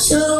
So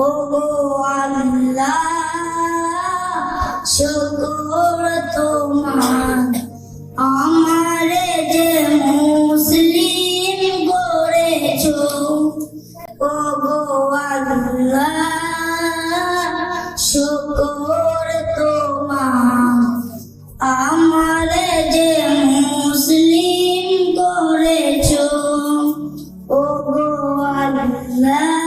ও আল্লাহ শুকর তোমার আমারে যে মুসলিম গড়েছ ও গো আল্লাহ শুকর তোমার আমারে যে মুসলিম গড়েছ ও গো আল্লাহ।